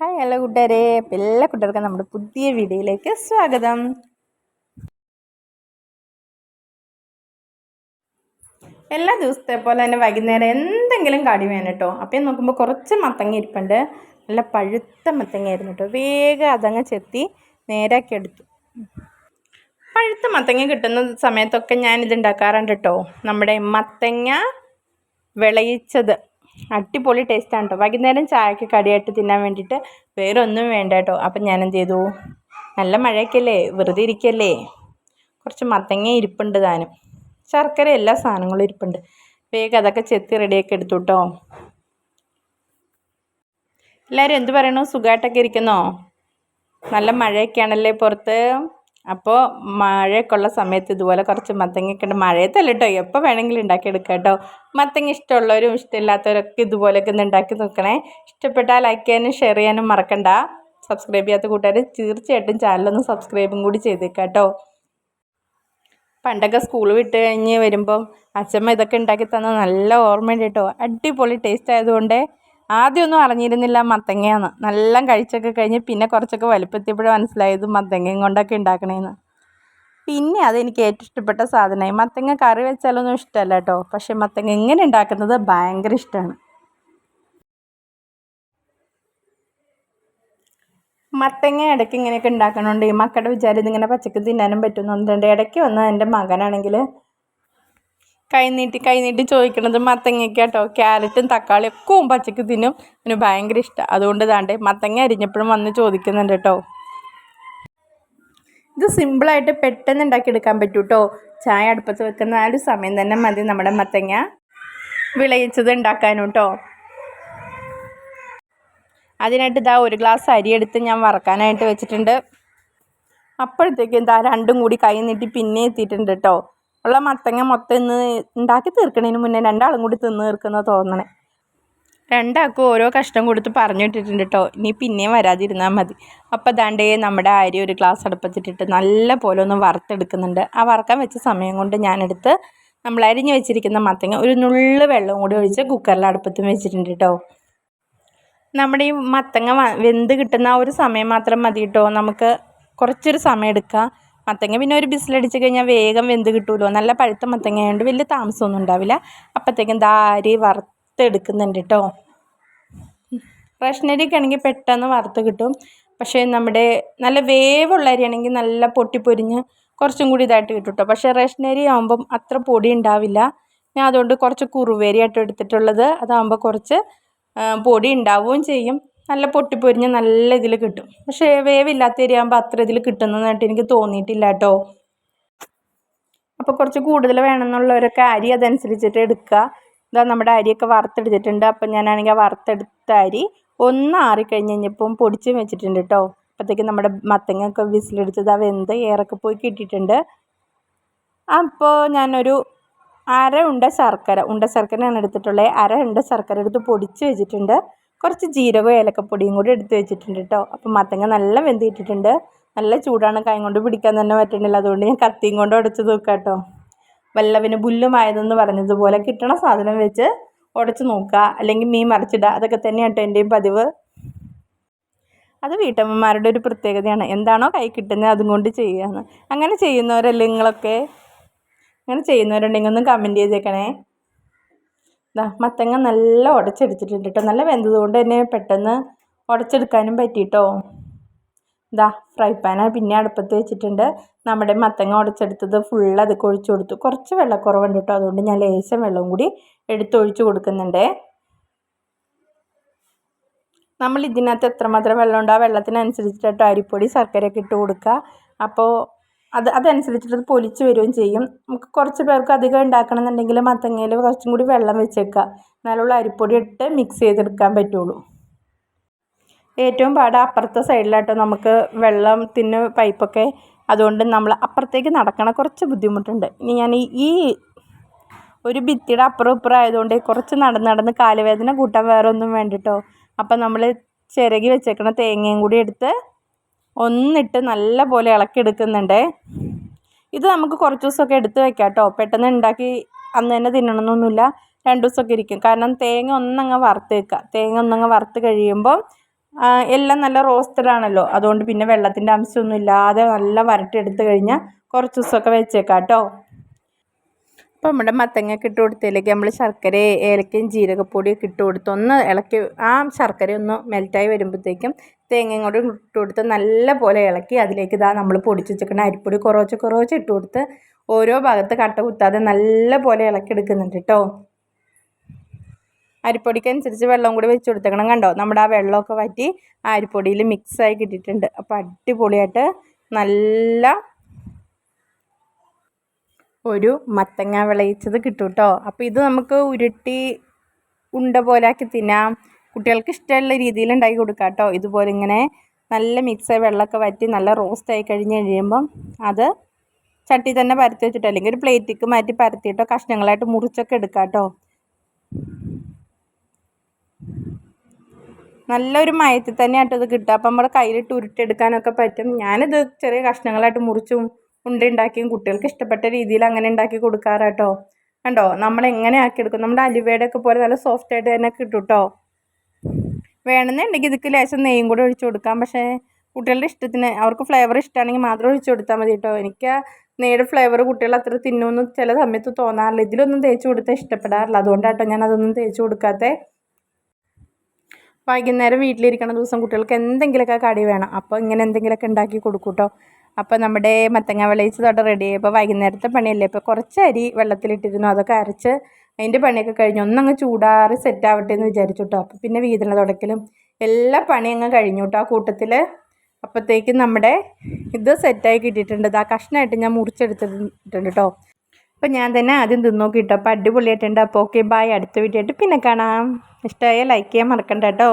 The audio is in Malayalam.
ഹായ് ഹലോ കൂട്ടുകാരെ. അപ്പം എല്ലാ കുട്ടികൾക്കും നമ്മുടെ പുതിയ വീഡിയോയിലേക്ക് സ്വാഗതം. എല്ലാ ദിവസത്തെ പോലെ തന്നെ വൈകുന്നേരം എന്തെങ്കിലും കടി വേണം കേട്ടോ അപ്പം നോക്കുമ്പോൾ കുറച്ച് മത്തങ്ങ ഇരിപ്പുണ്ട്. നല്ല പഴുത്ത മത്തങ്ങയായിരുന്നു കേട്ടോ വേഗം അതങ്ങ് ചെത്തി നേരാക്കി എടുത്തു. പഴുത്ത മത്തങ്ങ കിട്ടുന്ന സമയത്തൊക്കെ ഞാനിത് ഉണ്ടാക്കാറുണ്ട് കേട്ടോ നമ്മുടെ മത്തങ്ങ വിളയിച്ചത്. അടിപൊളി ടേസ്റ്റാണ് കേട്ടോ വൈകുന്നേരം ചായക്ക് കടിയായിട്ട് തിന്നാൻ വേണ്ടിയിട്ട് വേറെ ഒന്നും വേണ്ട കേട്ടോ അപ്പം ഞാൻ എന്ത് ചെയ്തു നല്ല മഴയൊക്കെയല്ലേ? വെറുതെ ഇരിക്കല്ലേ? കുറച്ച് മത്തങ്ങ ഇരിപ്പുണ്ട് താനും. ശർക്കര എല്ലാ സാധനങ്ങളും ഇരിപ്പുണ്ട്. വേഗം അതൊക്കെ ചെത്തി റെഡിയാക്കി എടുത്തു കേട്ടോ എല്ലാവരും എന്ത് പറയണു? സുഖമായിട്ടൊക്കെ ഇരിക്കുന്നോ? നല്ല മഴയൊക്കെയാണല്ലേ പുറത്ത്? അപ്പോൾ മഴയൊക്കെ ഉള്ള സമയത്ത് ഇതുപോലെ കുറച്ച് മത്തങ്ങയൊക്കെ ഉണ്ട് മഴയത്തല്ല കേട്ടോ എപ്പോൾ വേണമെങ്കിലും ഉണ്ടാക്കിയെടുക്കാം കേട്ടോ. മത്തങ്ങ ഇഷ്ടമുള്ളവരും ഇഷ്ടമില്ലാത്തവരൊക്കെ ഇതുപോലെയൊക്കെ ഒന്ന് ഉണ്ടാക്കി നോക്കണേ. ഇഷ്ടപ്പെട്ടാൽ ലൈക്ക് ചെയ്യാനും ഷെയർ ചെയ്യാനും മറക്കണ്ട. സബ്സ്ക്രൈബ് ചെയ്യാത്ത കൂട്ടുകാർ തീർച്ചയായിട്ടും ചാനലൊന്ന് സബ്സ്ക്രൈബും കൂടി ചെയ്തേക്കാം കേട്ടോ. പണ്ടൊക്കെ സ്കൂൾ വിട്ട് കഴിഞ്ഞ് വരുമ്പം അച്ഛമ്മ ഇതൊക്കെ ഉണ്ടാക്കി തന്ന നല്ല ഓർമ്മയുണ്ട് കേട്ടോ. അടിപൊളി ടേസ്റ്റ് ആയതുകൊണ്ട് ആദ്യമൊന്നും അറിഞ്ഞിരുന്നില്ല മത്തങ്ങയാണ്. നല്ല കഴിച്ചൊക്കെ കഴിഞ്ഞ് പിന്നെ കുറച്ചൊക്കെ വലുപ്പത്തിയപ്പോഴും മനസ്സിലായത് മത്തങ്ങയും കൊണ്ടൊക്കെ ഉണ്ടാക്കണേന്ന്. പിന്നെ അതെനിക്ക് ഏറ്റവും ഇഷ്ടപ്പെട്ട സാധനമായി. മത്തങ്ങ കറി വെച്ചാലൊന്നും ഇഷ്ടമല്ല കേട്ടോ. പക്ഷേ മത്തങ്ങ എങ്ങനെ ഉണ്ടാക്കുന്നത് ഭയങ്കര ഇഷ്ടമാണ്. മത്തങ്ങ ഇടയ്ക്ക് ഇങ്ങനെയൊക്കെ ഉണ്ടാക്കണോണ്ട് ഈ മക്കളുടെ വിചാരം ഇതിങ്ങനെ പച്ചക്ക് തിന്നാനും പറ്റുന്നുണ്ട് ഇടയ്ക്ക് വന്ന് എന്റെ മകനാണെങ്കിൽ കൈ നീട്ടി കൈ ചോദിക്കണത് മത്തങ്ങയ്ക്ക് കേട്ടോ ക്യാരറ്റും തക്കാളിയും ഒക്കെ പച്ചക്ക് തിന്നും. അവന് ഭയങ്കര ഇഷ്ടം. അതുകൊണ്ട് താണ്ട് മത്തങ്ങ അരിഞ്ഞപ്പോഴും വന്ന് ചോദിക്കുന്നുണ്ട് കേട്ടോ ഇത് സിമ്പിളായിട്ട് പെട്ടെന്ന് ഉണ്ടാക്കിയെടുക്കാൻ പറ്റൂ കേട്ടോ ചായ അടുപ്പത്ത് വെക്കുന്ന ആ ഒരു സമയം തന്നെ മതി നമ്മുടെ മത്തങ്ങ വിളയിച്ചത് ഉണ്ടാക്കാനും കേട്ടോ അതിനായിട്ട് ഇതാ ഒരു ഗ്ലാസ് അരി എടുത്ത് ഞാൻ വറക്കാനായിട്ട് വെച്ചിട്ടുണ്ട്. അപ്പോഴത്തേക്കും എന്താ രണ്ടും കൂടി കൈ നീട്ടി പിന്നെ എത്തിയിട്ടുണ്ട് കേട്ടോ ഉള്ള മത്തങ്ങ മൊത്തം ഇന്ന് ഉണ്ടാക്കി തീർക്കണതിന് മുന്നേ രണ്ടാളും കൂടി തിന്ന് തീർക്കുന്ന തോന്നണേ. രണ്ടാൾക്കും ഓരോ കഷ്ടം കൊടുത്ത് പറഞ്ഞു വിട്ടിട്ടുണ്ട് കേട്ടോ ഇനി പിന്നെയും വരാതിരുന്നാൽ മതി. അപ്പോൾ ദാണ്ടേ നമ്മുടെ അരി ഒരു ഗ്ലാസ് അടുപ്പത്തിട്ടിട്ട് നല്ല പോലെ ഒന്ന് വറുത്തെടുക്കുന്നുണ്ട്. ആ വറക്കാൻ വെച്ച സമയം കൊണ്ട് ഞാനെടുത്ത് നമ്മൾ അരിഞ്ഞ് വെച്ചിരിക്കുന്ന മത്തങ്ങ ഒരു നുള്ളു വെള്ളം കൂടി ഒഴിച്ച് കുക്കറിൽ അടുപ്പത്തും വെച്ചിട്ടുണ്ട് കേട്ടോ നമ്മുടെ ഈ മത്തങ്ങ വെന്ത് കിട്ടുന്ന ഒരു സമയം മാത്രം മതി കേട്ടോ നമുക്ക് കുറച്ചൊരു സമയം എടുക്കുക മത്തങ്ങ പിന്നെ ഒരു ബിസിലടിച്ച് കഴിഞ്ഞാൽ വേഗം വെന്ത് കിട്ടുമല്ലോ നല്ല പഴുത്ത മത്തങ്ങ ആയതുകൊണ്ട് വലിയ താമസമൊന്നും ഉണ്ടാവില്ല. അപ്പോഴത്തേക്കും ദാരി വറുത്തെടുക്കുന്നുണ്ട് കേട്ടോ റേഷനരിയൊക്കെ ആണെങ്കിൽ പെട്ടെന്ന് വറുത്ത് കിട്ടും. പക്ഷേ നമ്മുടെ നല്ല വേവുള്ള അരിയാണെങ്കിൽ നല്ല പൊട്ടിപ്പൊരിഞ്ഞ് കുറച്ചും കൂടി ഇതായിട്ട് കിട്ടും കേട്ടോ പക്ഷേ റേഷനരി ആകുമ്പം അത്ര പൊടി ഉണ്ടാവില്ല. ഞാൻ അതുകൊണ്ട് കുറച്ച് കുറുവേരിയായിട്ട് എടുത്തിട്ടുള്ളത്. അതാകുമ്പോൾ കുറച്ച് പൊടി ഉണ്ടാവുകയും ചെയ്യും. നല്ല പൊട്ടിപ്പൊരിഞ്ഞ് നല്ല ഇതിൽ കിട്ടും. പക്ഷേ വേവില്ലാത്ത അരിയാകുമ്പോൾ അത്ര ഇതിൽ കിട്ടുന്നതായിട്ട് എനിക്ക് തോന്നിയിട്ടില്ല കേട്ടോ. അപ്പോൾ കുറച്ച് കൂടുതൽ വേണമെന്നുള്ളവരൊക്കെ അരി അതനുസരിച്ചിട്ട് എടുക്കുക. ഇതാ നമ്മുടെ അരിയൊക്കെ വറുത്തെടുത്തിട്ടുണ്ട്. അപ്പം ഞാനാണെങ്കിൽ ആ വറുത്തെടുത്ത അരി ഒന്ന് ആറിക്കഴിഞ്ഞ് കഴിഞ്ഞപ്പം പൊടിച്ചും വെച്ചിട്ടുണ്ട് കേട്ടോ. അപ്പോഴത്തേക്ക് നമ്മുടെ മത്തങ്ങയൊക്കെ വിസിലടിച്ചത് ആ വെന്ത് ഏറൊക്കെ പോയി കിട്ടിയിട്ടുണ്ട്. അപ്പോൾ ഞാനൊരു അര ഉണ്ട ശർക്കര ഉണ്ട ശർക്കരയാണ് എടുത്തിട്ടുള്ളത്. അര ഉണ്ട ശർക്കര എടുത്ത് പൊടിച്ച് വെച്ചിട്ടുണ്ട്. കുറച്ച് ജീരകവും ഏലക്കപ്പൊടിയും കൂടി എടുത്ത് വെച്ചിട്ടുണ്ട് കേട്ടോ. അപ്പം മത്തങ്ങ നല്ല വെന്തിട്ടിട്ടുണ്ട്. നല്ല ചൂടാണ്. കൈ കൊണ്ട് പിടിക്കാൻ തന്നെ പറ്റുന്നില്ല അതുകൊണ്ട് ഞാൻ കത്തിയും കൊണ്ട് ഉടച്ച് നോക്കാം കേട്ടോ. വല്ലവിന് പുല്ലുമായതെന്ന് പറഞ്ഞതുപോലെ കിട്ടണ സാധനം വെച്ച് ഉടച്ച് നോക്കുക അല്ലെങ്കിൽ മീൻ മറിച്ചിടുക അതൊക്കെ തന്നെയാണ് കേട്ടോ എന്റെയും പതിവ്. അത് വീട്ടമ്മമാരുടെ ഒരു പ്രത്യേകതയാണ്. എന്താണോ കൈ കിട്ടുന്നത് അതും കൊണ്ട് ചെയ്യുകയാണ് അങ്ങനെ ചെയ്യുന്നവരല്ലേ നിങ്ങളൊക്കെ? അങ്ങനെ ചെയ്യുന്നവരുണ്ടെങ്കിൽ ഒന്ന് കമന്റ് ചെയ്തേക്കണേ. മത്തങ്ങ നല്ല ഉടച്ചെടുത്തിട്ടുണ്ട് കേട്ടോ നല്ല വെന്തതുകൊണ്ട് തന്നെ പെട്ടെന്ന് ഉടച്ചെടുക്കാനും പറ്റിയിട്ടോ ഇതാ ഫ്രൈ പാൻ പിന്നെ അടുപ്പത്ത് വെച്ചിട്ടുണ്ട്. നമ്മുടെ മത്തങ്ങ ഉടച്ചെടുത്തത് ഫുൾ അത് ഒഴിച്ചു കൊടുത്തു. കുറച്ച് വെള്ളക്കുറവുണ്ട് കേട്ടോ അതുകൊണ്ട് ഞാൻ ലേശം വെള്ളവും കൂടി എടുത്തൊഴിച്ച് കൊടുക്കുന്നുണ്ട്. നമ്മൾ ഇതിനകത്ത് എത്രമാത്രം വെള്ളം ഉണ്ടോ ആ വെള്ളത്തിനനുസരിച്ചിട്ട് അരിപ്പൊടി ശർക്കരയൊക്കെ ഇട്ട് കൊടുക്കുക. അപ്പോൾ അത് അതനുസരിച്ചിട്ട് അത് പൊലിച്ച് വരികയും ചെയ്യും. നമുക്ക് കുറച്ച് പേർക്ക് അധികം ഉണ്ടാക്കണമെന്നുണ്ടെങ്കിൽ മത്തങ്ങയിൽ കുറച്ചും കൂടി വെള്ളം വെച്ചേക്കുക. എന്നാലുള്ള അരിപ്പൊടി ഇട്ട് മിക്സ് ചെയ്തെടുക്കാൻ പറ്റുള്ളൂ. ഏറ്റവും പാട അപ്പുറത്തെ സൈഡിലാട്ടോ നമുക്ക് വെള്ളം വെള്ളത്തിന് പൈപ്പൊക്കെ. അതുകൊണ്ട് നമ്മൾ അപ്പുറത്തേക്ക് നടക്കണ കുറച്ച് ബുദ്ധിമുട്ടുണ്ട്. ഇനി ഞാൻ ഈ ഒരു ഭിത്തിയുടെ അപ്പുറം ഇപ്പുറം ആയതുകൊണ്ട് കുറച്ച് നടന്ന് നടന്ന് കാലുവേദന കൂട്ടാൻ വേറെ ഒന്നും വേണ്ടിട്ടോ. അപ്പം നമ്മൾ ചിരകി വെച്ചേക്കണ തേങ്ങയും കൂടി എടുത്ത് ഒന്നിട്ട് നല്ല പോലെ ഇളക്കിയെടുക്കുന്നുണ്ട്. ഇത് നമുക്ക് കുറച്ച് ദിവസമൊക്കെ എടുത്ത് വെക്കാം കേട്ടോ പെട്ടെന്ന് ഉണ്ടാക്കി അന്ന് തന്നെ തിന്നണമെന്നൊന്നുമില്ല. രണ്ട് ദിവസമൊക്കെ ഇരിക്കും. കാരണം തേങ്ങ ഒന്നങ്ങ് വറുത്ത് വെക്കുക തേങ്ങ ഒന്നങ്ങ് വറുത്ത് കഴിയുമ്പോൾ എല്ലാം നല്ല റോസ്റ്റഡ് ആണല്ലോ അതുകൊണ്ട് പിന്നെ വെള്ളത്തിന്റെ അംശമൊന്നും ഇല്ലാതെ നല്ല വരട്ടിയെടുത്ത് കഴിഞ്ഞാൽ കുറച്ച് ദിവസമൊക്കെ വെച്ചേക്കാം കേട്ടോ അപ്പോൾ നമ്മുടെ മത്തങ്ങയൊക്കെ ഇട്ട് കൊടുത്തതിലേക്ക് നമ്മൾ ശർക്കര ഏലക്കയും ജീരകപ്പൊടിയൊക്കെ ഇട്ട് കൊടുത്ത് ഒന്ന് ഇളക്കി ആ ശർക്കര ഒന്ന് മെൽറ്റായി വരുമ്പോഴത്തേക്കും തേങ്ങയും കൂടി ഇട്ട് കൊടുത്ത് നല്ല പോലെ ഇളക്കി അതിലേക്ക് ഇതാ നമ്മൾ പൊടിച്ച് വെച്ചിരിക്കുന്ന അരിപ്പൊടി കുറച്ച് കുറച്ച് ഇട്ട് കൊടുത്ത് ഓരോ ഭാഗത്ത് കട്ട കുത്താതെ നല്ല പോലെ ഇളക്കി എടുക്കുന്നുണ്ട് കേട്ടോ. അരിപ്പൊടിക്കനുസരിച്ച് വെള്ളം കൂടി വെച്ച് കൊടുത്തേക്കണം കണ്ടോ? നമ്മുടെ ആ വെള്ളമൊക്കെ വറ്റി അരിപ്പൊടിയിൽ മിക്സായി കിട്ടിയിട്ടുണ്ട്. അപ്പോൾ അടിപൊളിയായിട്ട് നല്ല ഒരു മത്തങ്ങ വിളയിച്ചത് കിട്ടും കേട്ടോ അപ്പോൾ ഇത് നമുക്ക് ഉരുട്ടി ഉണ്ട പോലാക്കി തിന്നാം കുട്ടികൾക്ക് ഇഷ്ടമുള്ള രീതിയിൽ ഉണ്ടാക്കി കൊടുക്കാം കേട്ടോ ഇതുപോലെ ഇങ്ങനെ നല്ല മിക്സ് വെള്ളമൊക്കെ വറ്റി നല്ല റോസ്റ്റ് ആയി കഴിഞ്ഞ് കഴിയുമ്പം അത് ചട്ടി തന്നെ പരത്തി വെച്ചിട്ടോ. അല്ലെങ്കിൽ ഒരു പ്ലേറ്റിക്ക് മാറ്റി പരത്തിയിട്ടോ. കഷ്ണങ്ങളായിട്ട് മുറിച്ചൊക്കെ എടുക്കാം കേട്ടോ നല്ലൊരു മയത്തിൽ തന്നെയാട്ടോ ഇത് കിട്ടുക. അപ്പം നമ്മുടെ കയ്യിലിട്ട് ഉരുട്ടിയെടുക്കാനൊക്കെ പറ്റും. ഞാനിത് ചെറിയ കഷ്ണങ്ങളായിട്ട് മുറിച്ചും ഉണ്ട ഉണ്ടാക്കിയും കുട്ടികൾക്ക് ഇഷ്ടപ്പെട്ട രീതിയിൽ അങ്ങനെ ഉണ്ടാക്കി കൊടുക്കാറാട്ടോ. കണ്ടോ? നമ്മൾ എങ്ങനെ ആക്കിയെടുക്കും? നമ്മുടെ അലുവയുടെ ഒക്കെ പോലെ നല്ല സോഫ്റ്റ് ആയിട്ട് തന്നെ കിട്ടും കേട്ടോ വേണമെന്നുണ്ടെങ്കിൽ ഇതിക്ക് ലേശം നെയ്യും കൂടെ ഒഴിച്ചു കൊടുക്കാം. പക്ഷേ കുട്ടികളുടെ ഇഷ്ടത്തിന് അവർക്ക് ഫ്ലേവർ ഇഷ്ടമാണെങ്കിൽ മാത്രം ഒഴിച്ചു കൊടുത്താൽ മതി കേട്ടോ എനിക്ക് നെയ്യുടെ ഫ്ലേവർ കുട്ടികൾ അത്ര തിന്നുമെന്ന് ചില സമയത്ത് തോന്നാറില്ല. ഇതിലൊന്നും തേച്ച് കൊടുത്താൽ ഇഷ്ടപ്പെടാറില്ല. അതുകൊണ്ടാട്ടോ ഞാൻ അതൊന്നും തേച്ച് കൊടുക്കാത്തേ. വൈകുന്നേരം വീട്ടിലിരിക്കുന്ന ദിവസം കുട്ടികൾക്ക് എന്തെങ്കിലുമൊക്കെ കടി വേണം. അപ്പോൾ ഇങ്ങനെ എന്തെങ്കിലുമൊക്കെ ഉണ്ടാക്കി കൊടുക്കും കേട്ടോ അപ്പോൾ നമ്മുടെ മത്തങ്ങ വിളയിച്ച് തൊട്ട് റെഡി ആയി ഇപ്പോൾ വൈകുന്നേരത്തെ പണിയല്ലേ? ഇപ്പോൾ കുറച്ച് അരി വെള്ളത്തിലിട്ടിരുന്നു. അതൊക്കെ അരച്ച് അതിന്റെ പണിയൊക്കെ കഴിഞ്ഞു ഒന്നങ്ങ് ചൂടാറി സെറ്റ് ആവട്ടെ എന്ന് വിചാരിച്ചു കേട്ടോ അപ്പോൾ പിന്നെ വീതിന തുടക്കലും എല്ലാ പണിയും അങ്ങ് കഴിഞ്ഞു കേട്ടോ ആ കൂട്ടത്തിൽ അപ്പോഴത്തേക്കും നമ്മുടെ ഇത് സെറ്റായി കിട്ടിയിട്ടുണ്ട്. ആ കഷ്ണമായിട്ട് ഞാൻ മുറിച്ചെടുത്തിട്ടുണ്ട് കേട്ടോ അപ്പോൾ ഞാൻ തന്നെ ആദ്യം തിന്നു നോക്കിയിട്ടോ അപ്പോൾ അടിപൊളിയായിട്ടുണ്ട്. അപ്പോൾ ഓക്കെ ബായ് അടുത്ത വീഡിയോ ആയിട്ട് പിന്നെ കാണാം. ഇഷ്ടമായ ലൈക്ക് ചെയ്യാൻ മറക്കണ്ട കേട്ടോ